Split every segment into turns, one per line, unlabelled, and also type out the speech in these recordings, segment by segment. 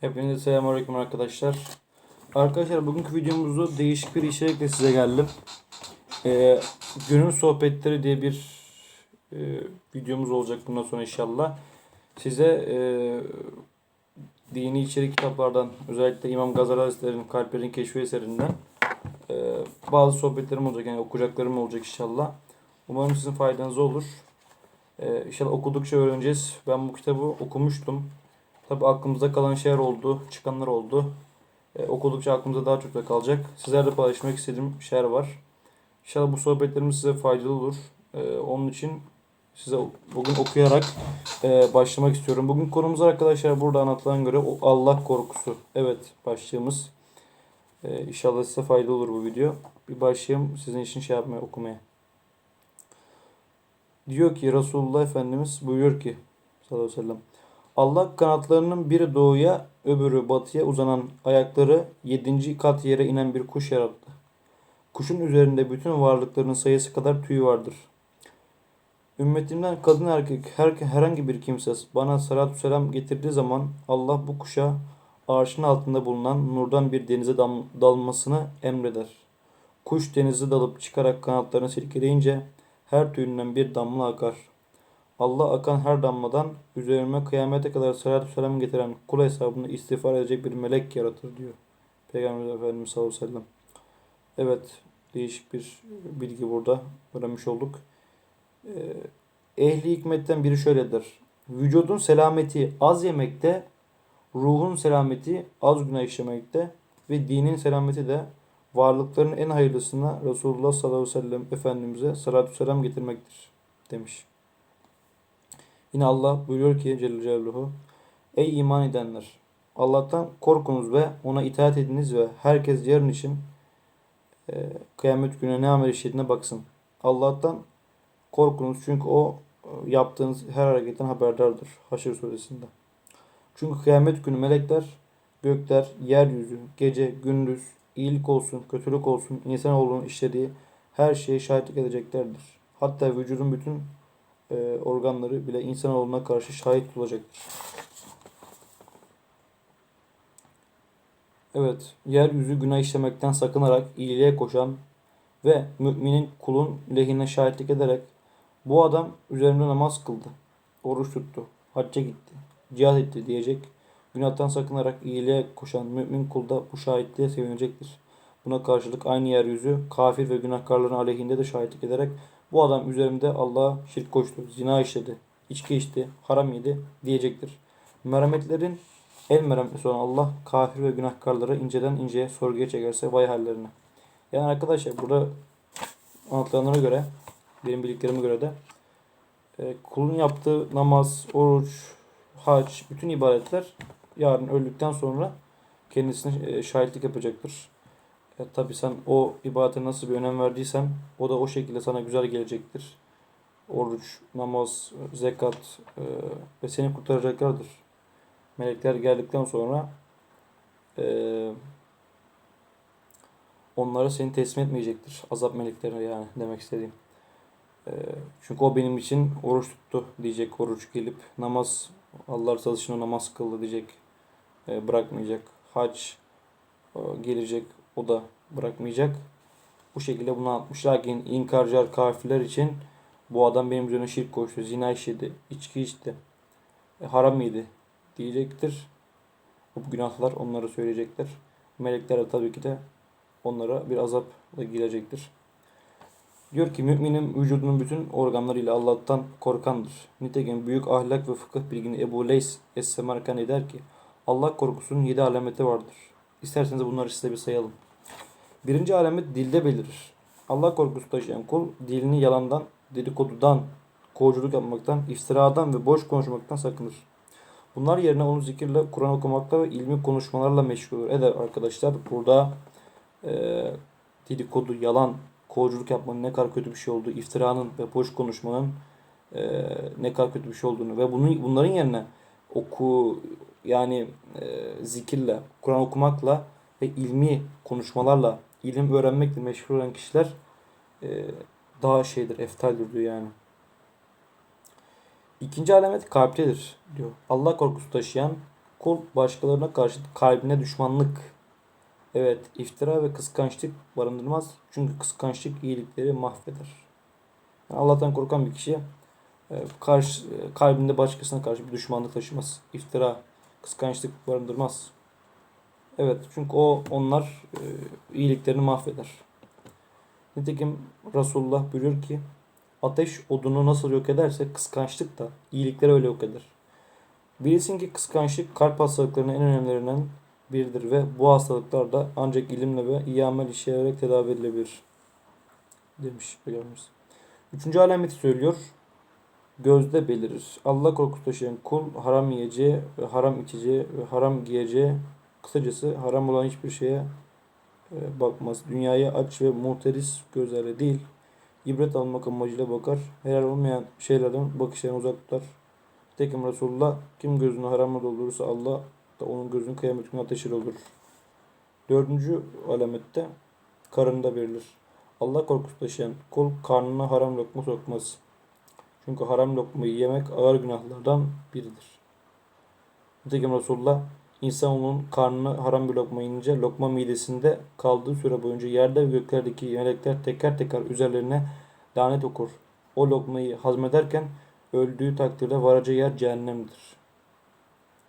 Hepinize selamünaleyküm arkadaşlar. Arkadaşlar bugünkü videomuzda değişik bir içerikle size geldim. Ee, Gönül Sohbetleri diye bir e, videomuz olacak bundan sonra inşallah. Size e, dini içerik kitaplardan özellikle İmam Gazali Hazretleri'nin Kalplerin Keşfi eserinden e, bazı sohbetlerim olacak yani okuyacaklarım olacak inşallah. Umarım sizin faydanıza olur. E, inşallah okudukça öğreneceğiz. Ben bu kitabı okumuştum. Tabi aklımızda kalan şeyler oldu, çıkanlar oldu. E, okudukça aklımızda daha çok da kalacak. Sizlerle paylaşmak istediğim şeyler var. İnşallah bu sohbetlerimiz size faydalı olur. E, onun için size bugün okuyarak e, başlamak istiyorum. Bugün konumuz arkadaşlar burada anlatılan göre Allah korkusu. Evet başlığımız. E, inşallah size faydalı olur bu video. Bir başlayayım sizin için şey yapmaya okumaya. Diyor ki Resulullah Efendimiz buyuruyor ki sallallahu aleyhi ve sellem. Allah kanatlarının biri doğuya, öbürü batıya uzanan ayakları yedinci kat yere inen bir kuş yarattı. Kuşun üzerinde bütün varlıkların sayısı kadar tüy vardır. Ümmetimden kadın erkek her, herhangi bir kimse bana salatü selam getirdiği zaman Allah bu kuşa arşın altında bulunan nurdan bir denize dam, dalmasını emreder. Kuş denize dalıp çıkarak kanatlarını silkeleyince her tüyünden bir damla akar. Allah akan her damladan üzerime kıyamete kadar salatü selam getiren kul hesabını istiğfar edecek bir melek yaratır diyor. Peygamber Efendimiz sallallahu aleyhi ve sellem. Evet değişik bir bilgi burada öğrenmiş olduk. Ee, ehli hikmetten biri şöyle der. Vücudun selameti az yemekte, ruhun selameti az günah işlemekte ve dinin selameti de varlıkların en hayırlısına Resulullah sallallahu aleyhi ve sellem Efendimiz'e salatü selam getirmektir demiş. Yine Allah buyuruyor ki Celle Celaluhu Ey iman edenler! Allah'tan korkunuz ve ona itaat ediniz ve herkes yarın için e, kıyamet gününe ne amel işlediğine baksın. Allah'tan korkunuz çünkü o e, yaptığınız her hareketten haberdardır. Haşr suresinde. Çünkü kıyamet günü melekler, gökler, yeryüzü, gece, gündüz, iyilik olsun, kötülük olsun, insanoğlunun işlediği her şeye şahitlik edeceklerdir. Hatta vücudun bütün e, organları bile insanoğluna karşı şahit olacaktır. Evet, yeryüzü günah işlemekten sakınarak iyiliğe koşan ve müminin kulun lehine şahitlik ederek bu adam üzerinde namaz kıldı, oruç tuttu, hacca gitti, cihad etti diyecek. Günahtan sakınarak iyiliğe koşan mümin kulda bu şahitliğe sevinecektir. Buna karşılık aynı yeryüzü kafir ve günahkarların aleyhinde de şahitlik ederek bu adam üzerimde Allah'a şirk koştu, zina işledi, içki içti, haram yedi diyecektir. Merhametlerin en merhametlisi olan Allah kafir ve günahkarları inceden inceye sorguya çekerse vay hallerine. Yani arkadaşlar burada anlatılanlara göre, benim bildiklerime göre de e, kulun yaptığı namaz, oruç, hac, bütün ibadetler yarın öldükten sonra kendisine e, şahitlik yapacaktır. E, tabi sen o ibadete nasıl bir önem verdiysen o da o şekilde sana güzel gelecektir. Oruç, namaz, zekat e, ve seni kurtaracaklardır. Melekler geldikten sonra e, onları seni teslim etmeyecektir. Azap meleklerine yani demek istediğim. E, çünkü o benim için oruç tuttu diyecek oruç gelip namaz Allah için namaz kıldı diyecek. E, bırakmayacak. Hac e, gelecek o da bırakmayacak. Bu şekilde bunu anlatmış. Lakin inkarcılar kafirler için bu adam benim üzerine şirk koştu. Zina işledi. içki içti. E, haram yedi diyecektir. Bu günahlar onları söyleyecekler. Melekler de tabii ki de onlara bir azap gelecektir. Diyor ki müminin vücudunun bütün organlarıyla Allah'tan korkandır. Nitekim büyük ahlak ve fıkıh bilgini Ebu Leys Es-Semerkani der ki Allah korkusunun yedi alameti vardır. İsterseniz bunları size bir sayalım. Birinci alamet dilde belirir. Allah korkusu taşıyan kul dilini yalandan, dedikodudan, kovuculuk yapmaktan, iftiradan ve boş konuşmaktan sakınır. Bunlar yerine onu zikirle, Kur'an okumakla ve ilmi konuşmalarla meşgul eder arkadaşlar. Burada e, dedikodu, yalan, kovuculuk yapmanın ne kadar kötü bir şey olduğu, iftiranın ve boş konuşmanın e, ne kadar kötü bir şey olduğunu ve bunun bunların yerine oku yani e, zikirle, Kur'an okumakla ve ilmi konuşmalarla ilim öğrenmekle meşgul olan kişiler e, daha şeydir, eftaldir diyor yani. İkinci alamet kalptedir diyor. Allah korkusu taşıyan Kul başkalarına karşı kalbine düşmanlık. Evet, iftira ve kıskançlık barındırmaz. Çünkü kıskançlık iyilikleri mahveder. Yani Allah'tan korkan bir kişi e, karşı, e, kalbinde başkasına karşı bir düşmanlık taşımaz. İftira, kıskançlık barındırmaz. Evet, çünkü o onlar e, iyiliklerini mahveder. Nitekim Resulullah buyuruyor ki ateş odunu nasıl yok ederse kıskançlık da iyilikleri öyle yok eder. Bilsin ki kıskançlık kalp hastalıklarının en önemlilerinden biridir ve bu hastalıklar da ancak ilimle ve iyi amel işleyerek tedavi edilebilir. Demiş Peygamberimiz. Üçüncü alameti söylüyor. Gözde belirir. Allah korkusu taşıyan kul haram yiyeceği, haram içeceği haram giyeceği kısacası haram olan hiçbir şeye e, bakmaz. Dünyaya aç ve muhteris gözlerle değil, ibret almak amacıyla bakar. Helal olmayan şeylerden bakışlarını uzak tutar. Tekim Resulullah kim gözünü haramla doldurursa Allah da onun gözünü kıyamet günü ateşiyle doldurur. Dördüncü alamette karında verilir. Allah korkusu taşıyan kul karnına haram lokma sokmaz. Çünkü haram lokmayı yemek ağır günahlardan biridir. Nitekim Resulullah insanoğlunun karnına haram bir lokma yiyince lokma midesinde kaldığı süre boyunca yerde ve göklerdeki melekler teker teker üzerlerine lanet okur. O lokmayı hazmederken öldüğü takdirde varacağı yer cehennemdir.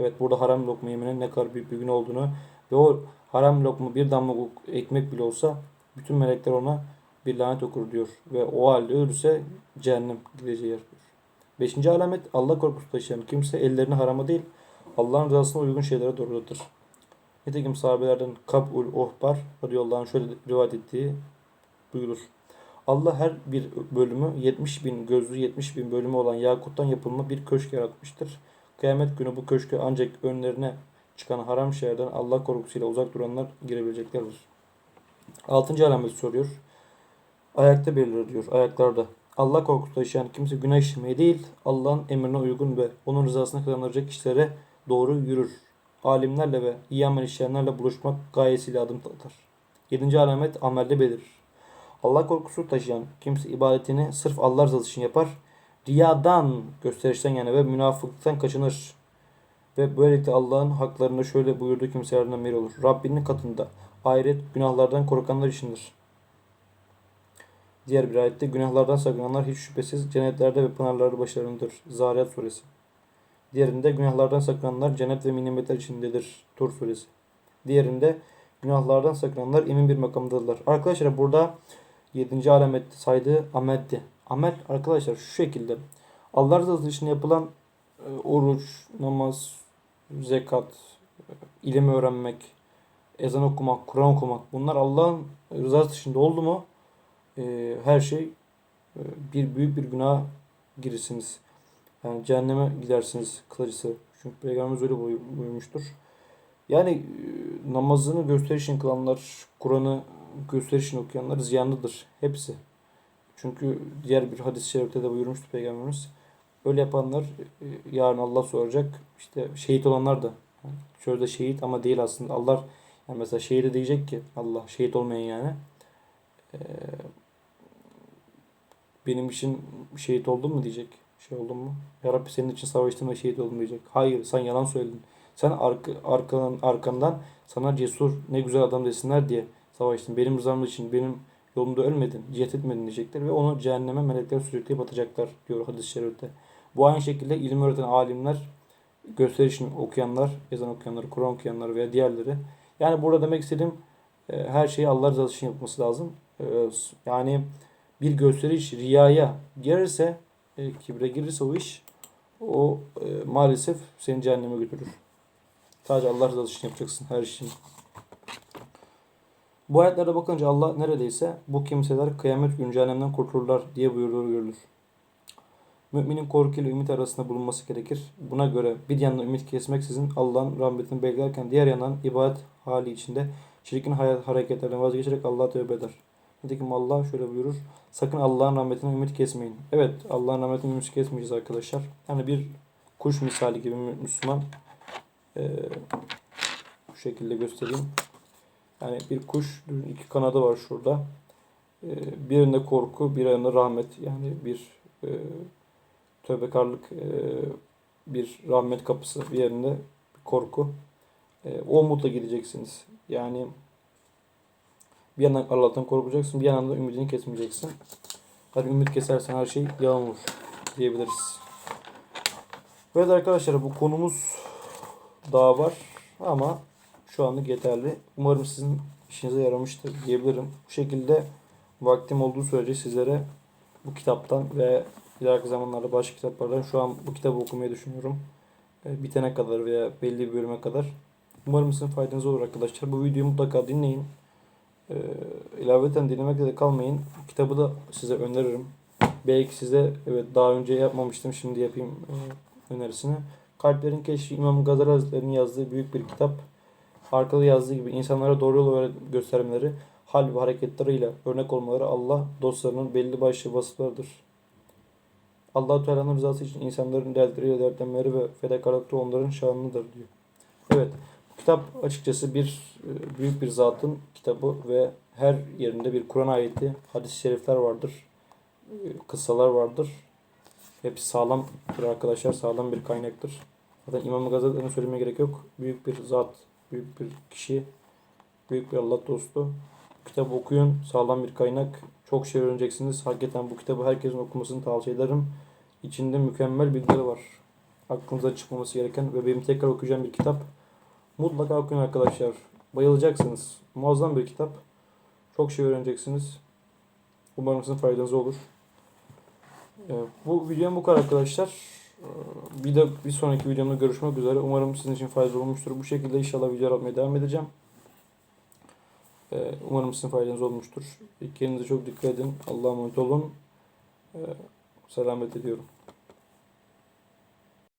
Evet burada haram lokma yemenin ne kadar büyük bir gün olduğunu ve o haram lokma bir damla ekmek bile olsa bütün melekler ona bir lanet okur diyor. Ve o halde ölürse cehennem gideceği yer. Beşinci alamet Allah korkusu taşıyan kimse ellerini harama değil Allah'ın rızasına uygun şeylere doğrulatır. Nitekim sahabelerden Kab'ul Ohbar radıyallahu anh şöyle rivayet ettiği buyurur. Allah her bir bölümü 70 bin gözlü 70 bin bölümü olan yakuttan yapılma bir köşk yaratmıştır. Kıyamet günü bu köşke ancak önlerine çıkan haram şeylerden Allah korkusuyla uzak duranlar girebileceklerdir. Altıncı alamet soruyor. Ayakta belirir diyor. Ayaklarda. Allah korkusu taşıyan kimse günah işlemeye değil, Allah'ın emrine uygun ve onun rızasını kazanacak işlere doğru yürür. Alimlerle ve iyi amel işleyenlerle buluşmak gayesiyle adım atar. Yedinci alamet amelde belirir. Allah korkusu taşıyan kimse ibadetini sırf Allah rızası için yapar. Riyadan, gösterişten yani ve münafıklıktan kaçınır. Ve böylelikle Allah'ın haklarında şöyle buyurduğu kimselerden biri olur. Rabbinin katında ahiret günahlardan korkanlar içindir. Diğer bir ayette günahlardan sakınanlar hiç şüphesiz cennetlerde ve pınarlarda başlarındadır. Zariyat suresi. Diğerinde günahlardan sakınanlar cennet ve nimetler içindedir. Tur suresi. Diğerinde günahlardan sakınanlar emin bir makamdadırlar. Arkadaşlar burada 7. alamette saydığı ameldi. Amel arkadaşlar şu şekilde. Allah rızası için yapılan e, oruç, namaz, zekat, e, ilim öğrenmek, ezan okumak, Kur'an okumak bunlar Allah'ın rızası dışında oldu mu e, her şey bir büyük bir günah girirsiniz. Yani cehenneme gidersiniz kılıcısı. Çünkü Peygamberimiz öyle buy- buyurmuştur. Yani e, namazını gösterişin kılanlar, Kur'an'ı gösterişin okuyanlar ziyanlıdır. Hepsi. Çünkü diğer bir hadis-i şerifte de buyurmuştu Peygamberimiz. Öyle yapanlar e, yarın Allah soracak. İşte şehit olanlar da. Yani sözde şehit ama değil aslında. Allah yani mesela şehide diyecek ki Allah şehit olmayan yani. Ee, benim için şehit oldun mu diyecek. Şey oldun mu? Ya Rabbi senin için savaştım ve şehit oldum diyecek. Hayır sen yalan söyledin. Sen arka, arkadan, arkamdan sana cesur ne güzel adam desinler diye savaştın. Benim rızam için benim yolumda ölmedin, cihet etmedin diyecekler ve onu cehenneme melekler sürükleyip atacaklar diyor hadis-i şerifte. Bu aynı şekilde ilim öğreten alimler, gösterişini okuyanlar, ezan okuyanlar, Kur'an okuyanlar veya diğerleri. Yani burada demek istediğim e, her şeyi Allah rızası için yapması lazım. E, Yani bir gösteriş riyaya girirse, e, kibre girirse o iş o e, maalesef seni cehenneme götürür. Sadece Allah rızası için yapacaksın her işini. Bu ayetlere bakınca Allah neredeyse bu kimseler kıyamet günü cehennemden kurtulurlar diye buyuruyor görülür. Müminin korku ile ümit arasında bulunması gerekir. Buna göre bir yandan ümit kesmeksizin Allah'ın rahmetini beklerken diğer yandan ibadet hali içinde çirkin hayat hareketlerden vazgeçerek Allah'a tövbe eder. Nitekim Allah şöyle buyurur. Sakın Allah'ın rahmetine ümit kesmeyin. Evet Allah'ın rahmetine ümit kesmeyeceğiz arkadaşlar. Yani bir kuş misali gibi mü- Müslüman ee, bu şekilde göstereyim. Yani bir kuş iki kanadı var şurada. Ee, birinde korku, bir yanında rahmet. Yani bir e, tövbekarlık, e, bir rahmet kapısı. Bir yerinde korku. E, o umutla gideceksiniz. Yani bir yandan Allah'tan korkacaksın, bir yandan da ümidini kesmeyeceksin. Hani ümit kesersen her şey yalan olur diyebiliriz. Evet arkadaşlar bu konumuz daha var ama şu anlık yeterli. Umarım sizin işinize yaramıştır diyebilirim. Bu şekilde vaktim olduğu sürece sizlere bu kitaptan ve ileriki zamanlarda başka kitaplardan şu an bu kitabı okumayı düşünüyorum. E, Bitene kadar veya belli bir bölüme kadar. Umarım sizin faydanıza olur arkadaşlar. Bu videoyu mutlaka dinleyin. E, ilaveten dinlemekle de kalmayın. Kitabı da size öneririm. Belki size evet daha önce yapmamıştım şimdi yapayım e, önerisini. Kalplerin Keşfi İmam Gazali Hazretleri'nin yazdığı büyük bir kitap. Arkada yazdığı gibi insanlara doğru yolu göstermeleri, hal ve hareketleriyle örnek olmaları Allah dostlarının belli başlı vasıflarıdır. Allah Teala'nın rızası için insanların dertleriyle dertlenmeleri ve fedakarlıkları onların şanıdır diyor. Evet, kitap açıkçası bir e, büyük bir zatın kitabı ve her yerinde bir Kur'an ayeti, hadis-i şerifler vardır, e, kıssalar vardır. Hepsi sağlamdır arkadaşlar, sağlam bir kaynaktır. Zaten İmam Gazali'nin söylemeye gerek yok. Büyük bir zat, büyük bir kişi, büyük bir Allah dostu. Bu kitabı okuyun, sağlam bir kaynak. Çok şey öğreneceksiniz. Hakikaten bu kitabı herkesin okumasını tavsiye ederim. İçinde mükemmel bilgileri var. Aklınıza çıkmaması gereken ve benim tekrar okuyacağım bir kitap. Mutlaka okuyun arkadaşlar. Bayılacaksınız. Muazzam bir kitap. Çok şey öğreneceksiniz. Umarım sizin faydanıza olur. Ee, Bu videom bu kadar arkadaşlar. Ee, Bir de bir sonraki videomda görüşmek üzere. Umarım sizin için faydalı olmuştur. Bu şekilde inşallah video atmaya devam edeceğim. Ee, Umarım sizin faydanız olmuştur. Kendinize çok dikkat edin. Allah'a emanet olun. Selamet ediyorum.